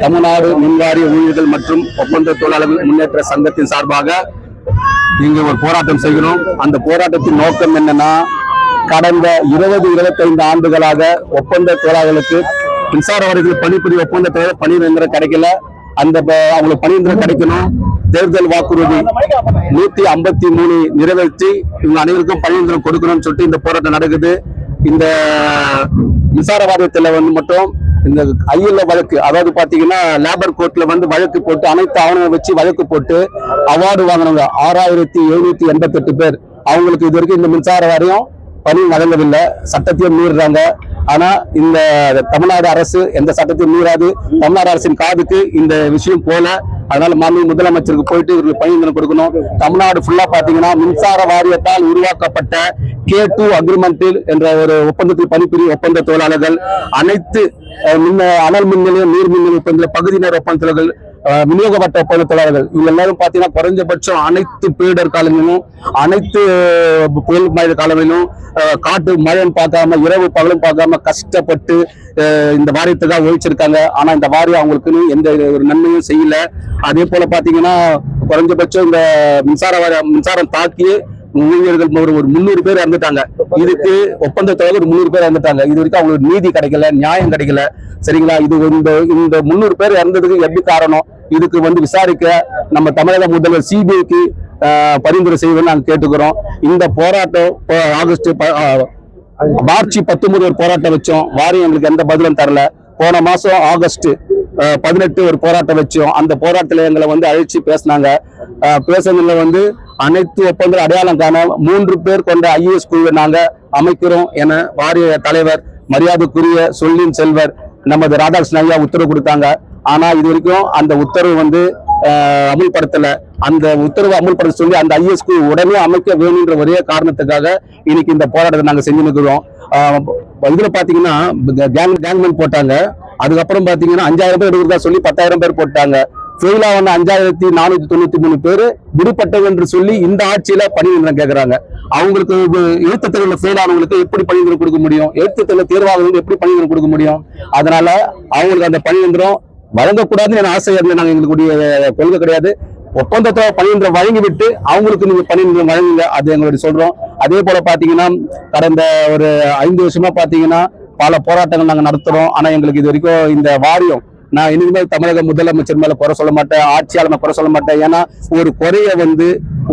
தமிழ்நாடு மின்வாரிய ஊழியர்கள் மற்றும் ஒப்பந்த தொழிலாளர்கள் முன்னேற்ற சங்கத்தின் சார்பாக இங்கு ஒரு போராட்டம் செய்கிறோம். அந்த போராட்டத்தின் நோக்கம் என்னன்னா கடந்த இருபது இருபத்தைந்து ஆண்டுகளாக ஒப்பந்த தொழிலாளர்களுக்கு மின்சார வாரியத்தில் பணிபுரிய ஒப்பந்த தொழிலாளர் பணி நிரந்தரம் கிடைக்கல. அந்த அவங்களுக்கு பணி நிரந்தரம் கிடைக்கணும். தேர்தல் வாக்குறுதி நூத்தி ஐம்பத்தி மூணு நிறைவேற்றி இவங்க அனைவருக்கும் பணி நிரந்தரம் கொடுக்கணும்னு சொல்லிட்டு இந்த போராட்டம் நடக்குது. இந்த மின்சார வாரியத்துல வந்து மட்டும் இந்த ஐஎல்ஓ வழக்கு அதாவது பாத்தீங்கன்னா லேபர் கோர்ட்ல வந்து வழக்கு போட்டு அனைத்து ஆவணங்களை வச்சு வழக்கு போட்டு அவார்டு வாங்கினவங்க ஆறாயிரத்தி எழுநூத்தி எண்பத்தெட்டு பேர். அவங்களுக்கு இது வரைக்கும் இந்த மின்சார வாரியம் பணி வழங்கவில்லை. சட்டத்தையும் மீறுறாங்க. ஆனா இந்த தமிழ்நாடு அரசு எந்த சட்டத்தையும் மீறாது. தமிழ்நாடு அரசின் காதுக்கு இந்த விஷயம் போல. அதனால மாண்பு முதலமைச்சருக்கு போயிட்டு இவர்களுக்கு பணி கொடுக்கணும். தமிழ்நாடு ஃபுல்லா பாத்தீங்கன்னா மின்சார வாரியத்தால் உருவாக்கப்பட்ட கே டூ அக்ரிமெண்டில் என்ற ஒரு ஒப்பந்தத்தில் பணிபுரியும் ஒப்பந்த தொழிலாளர்கள் அனைத்து மின்ன மின் அனல் மின் நிலையம் நீர் மின் நிலைய பகுதி நேர ஒப்பந்த விநியோகப்பட்ட ஒப்பந்த தொழிலாளர்கள் இவங்க எல்லாரும் பார்த்தீங்கன்னா குறைஞ்சபட்சம் அனைத்து பேரிடர் காலங்களிலும் அனைத்து புயல் மழை காலங்களிலும் காட்டு மழைன்னு பார்க்காம இரவு பகலும் பார்க்காம கஷ்டப்பட்டு இந்த வாரியத்துக்காக ஒழிச்சிருக்காங்க. ஆனா இந்த வாரியம் அவங்களுக்குன்னு எந்த ஒரு நன்மையும் செய்யல. அதே போல பாத்தீங்கன்னா குறைஞ்சபட்சம் இந்த மின்சார வாரியம் மின்சாரம் தாக்கி ஊழியர்கள் ஒரு முந்நூறு பேர் இறந்துட்டாங்க. இதுக்கு ஒப்பந்தத்தோட ஒரு முந்நூறு பேர் இறந்துட்டாங்க. இது வரைக்கும் அவங்களுக்கு நீதி கிடைக்கல நியாயம் கிடைக்கல. சரிங்களா? இது இந்த இந்த முந்நூறு பேர் இறந்ததுக்கு எப்படி காரணம்? இதுக்கு வந்து விசாரிக்க நம்ம தமிழக முதல்வர் சிபிஐக்கு பரிந்துரை செய்வோம்னு நாங்கள் கேட்டுக்கிறோம். இந்த போராட்டம் இப்போ ஆகஸ்ட் ப- மார்ச் பத்தொன்பது ஒரு போராட்டம் வச்சோம். வாரியம் எங்களுக்கு எந்த பதிலும் தரல. போன மாசம் ஆகஸ்ட் பதினெட்டு ஒரு போராட்டம் வச்சோம். அந்த போராட்டத்தில் எங்களை வந்து அழைச்சி பேசினாங்க. பேசுனதுல வந்து அனைத்து ஒப்பந்தங்கள் அடையாளம் காண மூன்று பேர் கொண்ட ஐஏஎஸ் குழுவை நாங்கள் அமைக்கிறோம் என வாரிய தலைவர் மரியாதைக்குரிய சொல்லின் செல்வர் நமது ராதாகிருஷ்ண ஐயா உத்தரவு கொடுத்தாங்க. ஆனா இது வரைக்கும் அந்த உத்தரவு வந்து அமுல்படுத்தலை அமுல்படுத்தல. அந்த உத்தரவு அமுல்படுத்த சொல்லி அந்த ஐஎஸ் குழு உடனே அமைக்க வேணுன்ற ஒரே காரணத்துக்காக இன்னைக்கு இந்த போராட்டத்தை நாங்க செஞ்சு நிற்கிறோம் ஆஹ் இதுல பாத்தீங்கன்னா கேங் கேங்மென் போட்டாங்க. அதுக்கப்புறம் பாத்தீங்கன்னா அஞ்சாயிரம் பேர் எடுக்கிறதா சொல்லி பத்தாயிரம் பேர் போட்டாங்க. ஃபெயில் வந்த அஞ்சாயிரத்தி நானூத்தி தொண்ணூத்தி மூணு பேர் விடுபட்டது என்று சொல்லி இந்த ஆட்சியில பணி நிரந்தரம் அவங்களுக்கு எழுத்து தேர்வுல ஃபெயில் ஆனவங்களுக்கு எப்படி பணி கொடுக்க முடியும்? எழுத்து தேர்வுல தேர்வாகிறவங்களுக்கு எப்படி பணி கொடுக்க முடியும்? அதனால அவங்களுக்கு அந்த பணியந்திரம் வழங்கக்கூடாதுன்னு என ஆசை. இருந்தது நாங்கள் எங்களுடைய கொள்கை கிடையாது. ஒப்பந்தத்தை பணி வழங்கிவிட்டு அவங்களுக்கு நீங்க பணி வழங்குங்க. அது எங்களுடைய சொல்றோம். அதே போல பாத்தீங்கன்னா கடந்த ஒரு ஐந்து வருஷமா பாத்தீங்கன்னா பல போராட்டங்கள் நாங்கள் நடத்துறோம். ஆனா எங்களுக்கு இது வரைக்கும் இந்த வாரியம் நான் இனிமேல் தமிழக முதலமைச்சர் மேல குறை சொல்ல மாட்டேன் ஆட்சியாளர் குறை சொல்ல மாட்டேன். ஏன்னா ஒரு குறைய வந்து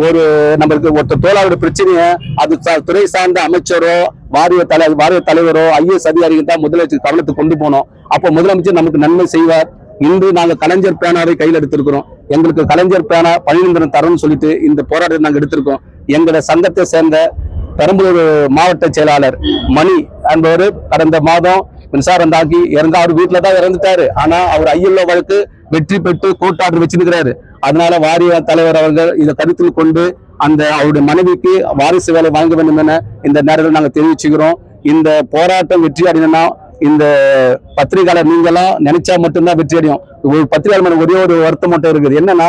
ஒரு நம்மளுக்கு ஒருத்தர் தோழாவோட பிரச்சனைய அது துறை சார்ந்த அமைச்சரோ வாரிய தலை வாரிய தலைவரோ ஐஏஎஸ் அதிகாரிகள் தான் முதலமைச்சர் கவனத்துக்கு கொண்டு போனோம் அப்போ முதலமைச்சர் நமக்கு நன்மை செய்வார். இன்று நாங்கள் கலைஞர் பேனாவை கையில் எடுத்திருக்கிறோம். எங்களுக்கு கலைஞர் பேனா பணிநிரந்தரம் தரணும்னு சொல்லிட்டு இந்த போராட்டத்தை நாங்கள் எடுத்திருக்கோம். எங்களோட சங்கத்தை சேர்ந்த பெரம்பலூர் மாவட்ட செயலாளர் மணி என்பவர் கடந்த மாதம் மின்சாரம் தாக்கி இறந்த அவர் வீட்டுல தான் இறந்துட்டாரு. ஆனா அவர் ஐயல்லோ வழக்கு வெற்றி பெற்று கோர்ட் வச்சிருக்கிறாரு. அதனால வாரிய தலைவர் அவர்கள் இதை கருத்தில் கொண்டு அந்த அவருடைய மனைவிக்கு வாரிசு வேலை வழங்க வேண்டும் என இந்த நேரத்தில் நாங்கள் தெரிவிச்சுக்கிறோம். இந்த போராட்டம் வெற்றி அடையணும்னா இந்த பத்திரிகையாளர் நீங்களாம் நினைச்சா மட்டும்தான் வெற்றி அடையும். ஒரு பத்திரிகையாளர் ஒரே ஒரு வருத்தம் மட்டும் இருக்குது. என்னன்னா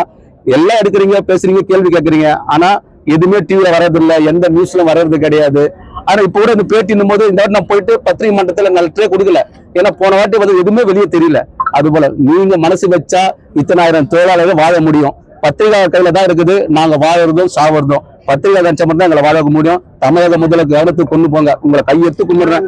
எல்லாம் எடுக்கிறீங்க பேசுறீங்க கேள்வி கேட்கறீங்க. ஆனா எதுவுமே டிவியில வர்றது எந்த நியூஸ்ல வர்றது கிடையாது. ஆனா இப்ப கூட இந்த பேட்டினும் போது இந்த வாட்டி நான் போயிட்டு பத்திரிகை மன்றத்துல லெட்டரே கொடுக்கல. ஏன்னா போன வாட்டி வந்து எதுவுமே வெளியே தெரியல. அது போல நீங்க மனசு வச்சா இத்தனாயிரம் தொழிலாளர்கள் வாழ முடியும். பத்திரிகையாளர் கையில தான் இருக்குது. நாங்க வாழறதும் சாவறதும். பத்திரிகை நினைச்சா மட்டும் தான் எங்களை வாழ முடியும். தமிழக முதல்ல கவனத்துக்கு கொண்டு போங்க. உங்களை கையெடுத்து கும்பிடுறேன்.